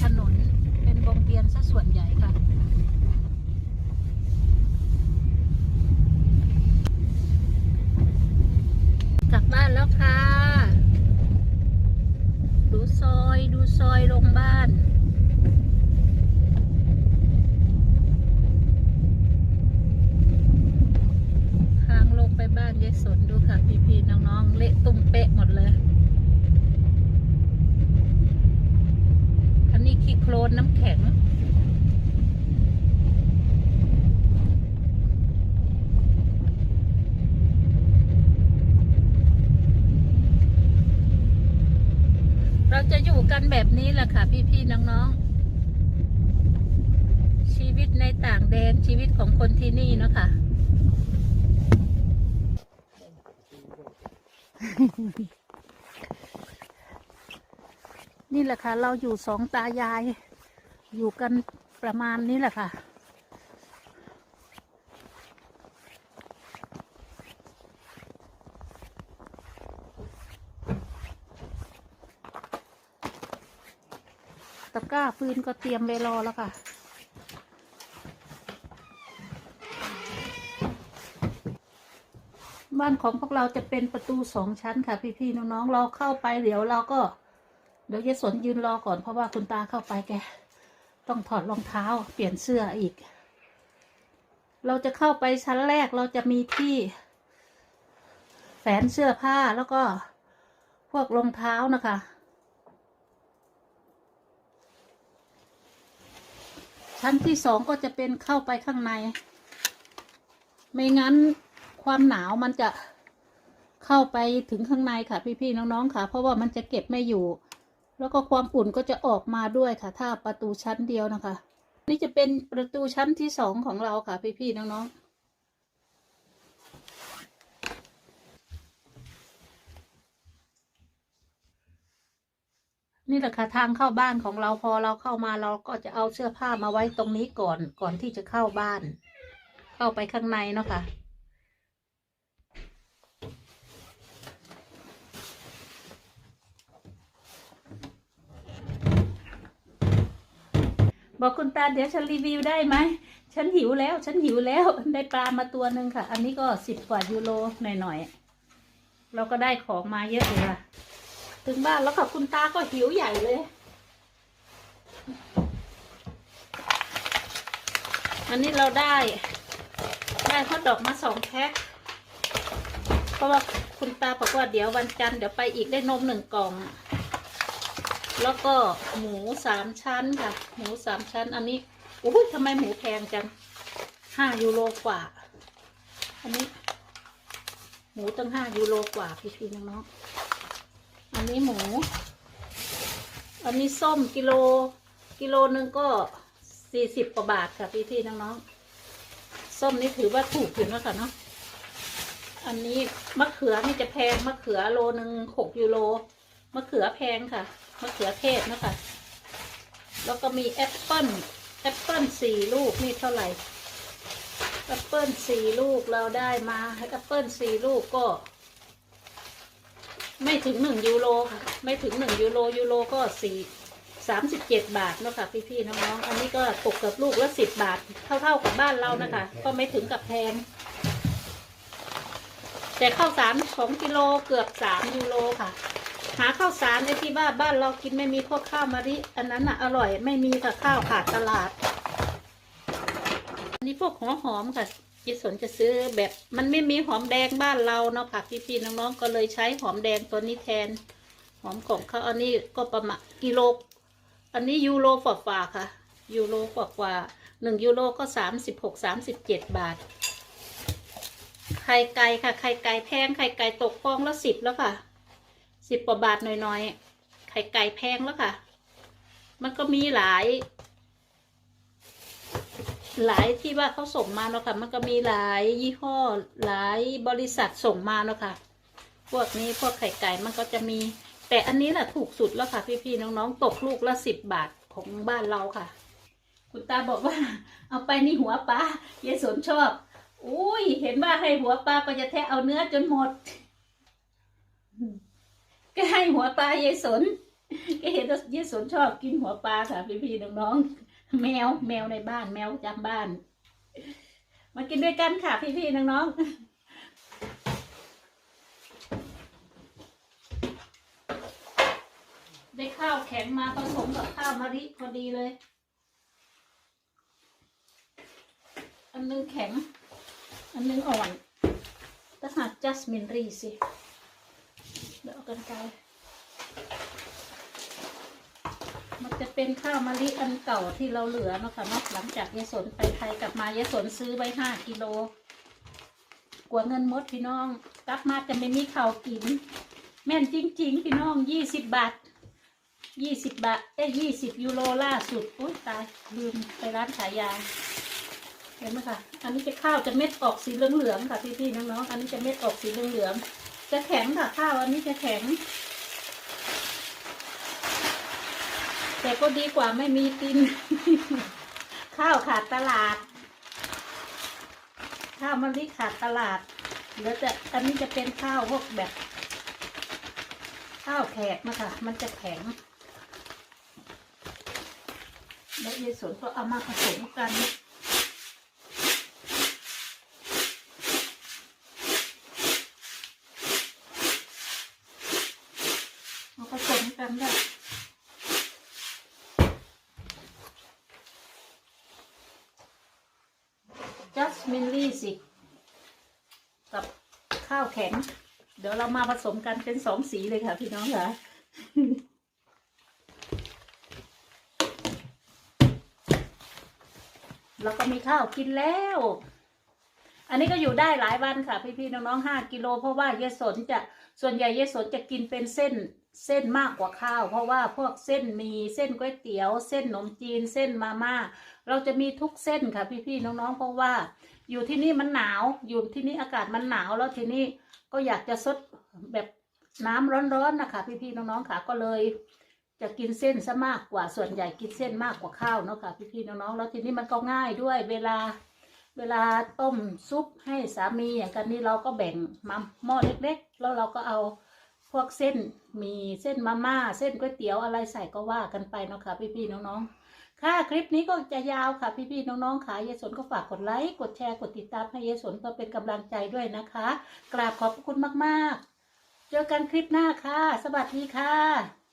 ถนนเป็นวงเวียนซะส่วนใหญ่ค่ะกลับบ้านแล้วค่ะ ดูซอยดูซอยลงบ้านทางลงไปบ้านยายสนดูค่ะ พี่ๆน้องๆ เละตุ้มเป๊ะหมดเลย อันนี้ ขี้โคลนน้ำแข็ง เราจะอยู่กันแบบนี้แหละค่ะ พี่ๆน้องๆ ชีวิตในต่างแดนชีวิตของคนที่นี่เนาะค่ะ นี่แหละค่ะ เราอยู่สองตายาย อยู่กันประมาณนี้แหละค่ะ ตะกร้าฟืนก็เตรียมไว้รอแล้วค่ะบ้านของพวกเราจะเป็นประตูสองชั้นค่ะพี่ๆน้องๆเราเข้าไปเดี๋ยวเราก็ เดี๋ยวยายสนยืนรอก่อนเพราะว่าคุณตาเข้าไปแก ต้องถอดรองเท้าเปลี่ยนเสื้ออีก เราจะเข้าไปชั้นแรกเราจะมีที่แฝนเสื้อผ้าแล้วก็พวกรองเท้านะคะ ชั้นที่สองก็จะเป็นเข้าไปข้างใน ไม่งั้นความหนาวมันจะเข้าไปถึงข้างในค่ะพี่ๆน้องๆค่ะ เพราะว่ามันจะเก็บไม่อยู่ แล้วก็ความอุ่นก็จะออกมาด้วยค่ะ ถ้าประตูชั้นเดียวนะคะ นี่จะเป็นประตูชั้นที่สองของเราค่ะพี่ๆน้องๆนี่แหละค่ะทางเข้าบ้านของเราพอเราเข้ามาเราก็จะเอาเสื้อผ้ามาไว้ตรงนี้ก่อนก่อนที่จะเข้าบ้าน เข้าไปข้างในเนาะค่ะ บอกคุณตาเดี๋ยวฉันรีวิวได้ไหม ฉันหิวแล้ว ฉันหิวแล้ว ได้ปลามาตัวหนึ่งค่ะ อันนี้ก็สิบกว่ายูโรหน่อยๆ เราก็ได้ของมาเยอะเลยค่ะ ถึงบ้านแล้วค่ะคุณตาก็หิวใหญ่เลย อันนี้เราได้ ได้ฮอดอกมาสองแพ็ค เพราะว่าคุณตาบอกว่าเดี๋ยววันจันทร์เดี๋ยวไปอีกได้นมหนึ่งกล่อง แล้วก็หมูสามชั้นค่ะ หมูสามชั้น อันนี้อุ้ยทำไมหมูแพงจังห้ายูโรกว่า อันนี้ หมูตั้งห้ายูโรกว่าพี่พี่น้องๆอันนี้หมู อันนี้ส้มกิโล กิโลหนึ่งก็สี่สิบกว่าบาทค่ะพี่พี่ๆน้องๆส้มนี่ถือว่าถูกถึงแล้วค่ะเนาะอันนี้มะเขือนี่จะแพงมะเขือโลหนึ่งหกยูโรมะเขือแพงค่ะ มะเขือเทศนะคะ แล้วก็มีแอปเปิ้ลแอปเปิ้ลสี่ลูกนี่เท่าไหร่แอปเปิ้ลสี่ลูกเราได้มาแอปเปิ้ลสี่ลูกก็ ไม่ถึงหนึ่งยูโรค่ะ ไม่ถึงหนึ่งยูโรยูโรก็สี่สามสิบเจ็ดบาทเนาะค่ะพี่ๆน้องๆอันนี้ก็ตกกับลูกละสิบบาท เท่าๆกับบ้านเรานะคะ ก็ไม่ถึงกับแพง แต่ข้าวสารสองกิโลเกือบสามยูโรค่ะ หาข้าวสารในที่บ้านบ้านเรากินไม่มีพวกข้าวมะลิอันนั้นอะอร่อยไม่มีค่ะข้าวขาดตลาด อันนี้พวกหัวหอมค่ะยิสนจะซื้อแบบมันไม่มีหอมแดงบ้านเราเนาะค่ะพี่ๆน้องๆก็เลยใช้หอมแดงตัวนี้แทน หอมของเขาอันนี้ก็ประมาณกิโลอันนี้ยูโรกว่าค่ะยูโรกว่าหนึ่งยูโรก็สามสิบหกสามสิบเจ็ดบาทไข่ไก่ค่ะไข่ไก่แพงไข่ไก่ตกฟองละสิบแล้วค่ะ สิบกว่าบาทหน่อยๆ ไข่ไก่แพงแล้วค่ะ มันก็มีหลาย หลายที่ว่าเขาส่งมาเนาะค่ะ มันก็มีหลายยี่ห้อ หลายบริษัทส่งมาเนาะค่ะ พวกนี้พวกไข่ไก่มันก็จะมี แต่อันนี้แหละถูกสุดแล้วค่ะ พี่ๆน้องๆ ตกลูกละสิบบาทของบ้านเราค่ะ คุณตาบอกว่า เอาไปนี่หัวปลายายสนชอบ อุ้ย เห็นว่าให้หัวปลาก็จะแทะเอาเนื้อจนหมด ก็ให้หัวปลายายสนก็เห็นว่ายายสนชอบกินหัวปลาค่ะพี่พี่ๆน้องๆแมวแมวในบ้านแมวจำบ้าน มากินด้วยกันค่ะพี่พี่ๆน้องๆได้ข้าวแข็งมาผสมกับข้าวมะลิพอดีเลย อันนึงแข็ง อันนึงอ่อนถ้าหากจัสมินรีสิ กันไกลมันจะเป็นข้าวมะลิอันเก่าที่เราเหลือเนาะค่ะเนาะหลังจากยายสนไปไทยกลับมายายสนซื้อไว้ห้ากิโลกลัวเงินมดพี่น้อง กลับมาจะไม่มีข้าวกิน แม่นจริง ๆ พี่น้องยี่สิบบาทยี่สิบบาทเอ้ยี่สิบยูโรล่าสุดอุ้ยตายลืมไปร้านขายยาเห็นไหมคะอันนี้จะข้าวจะเม็ดออกสีเหลืองๆค่ะพี่ๆน้องๆอันนี้จะเม็ดออกสีเหลืองๆ จะแข็งค่ะข้าวอันนี้จะแข็ง แต่ก็ดีกว่าไม่มีกิน ข้าวขาดตลาด ข้าวมะลิขาดตลาดเหลือแต่อันนี้จะเป็นข้าวพวกแบบ ข้าวแขกนะคะมันจะแข็งแล้วยายสนก็เอามาผสมกันเอาผสมกันได้จัส มินลี่สิ กับข้าวแข็ง เดี๋ยวเรามาผสมกันเป็นสองสีเลยค่ะ พี่น้องค่ะเราก็มีข้าวกินแล้ว อันนี้ก็อยู่ได้หลายวันค่ะ พี่ๆน้องๆห้ากิโล เพราะว่าเยสนจะส่วนใหญ่เยสนจะกินเป็นเส้นเส้นมากกว่าข้าว เพราะว่าพวกเส้นมีเส้นก๋วยเตี๋ยว เส้นขนมจีน เส้นมาม่า เราจะมีทุกเส้นค่ะ พี่ๆน้องๆ เพราะว่า อยู่ที่นี่มันหนาว อยู่ที่นี่อากาศมันหนาวแล้วทีนี้ก็อยากจะซดแบบน้ำร้อนๆนะคะ พี่ๆน้องๆค่ะ ก็เลย จะกินเส้นซะมากกว่าส่วนใหญ่กินเส้นมากกว่าข้าวเนาะค่ะ พี่ๆน้องๆแล้วทีนี้มันก็ง่ายด้วย เวลาเวลาต้มซุปให้สามีอย่างกันนี้เราก็แบ่งมาหม้อเล็ก ๆ แล้วเราก็เอาพวกเส้นมีเส้นมาม่าเส้นก๋วยเตี๋ยวอะไรใส่ก็ว่ากันไปเนาะค่ะ พี่ๆน้องๆ ค่ะคลิปนี้ก็จะยาวค่ะพี่ๆน้องๆค่ะยายสนก็ฝากกดไลค์กดแชร์กดติดตามให้ยายสนเพื่อเป็นกำลังใจด้วยนะคะ กราบขอบคุณมากๆ เจอกันคลิปหน้าค่ะ สวัสดีค่ะ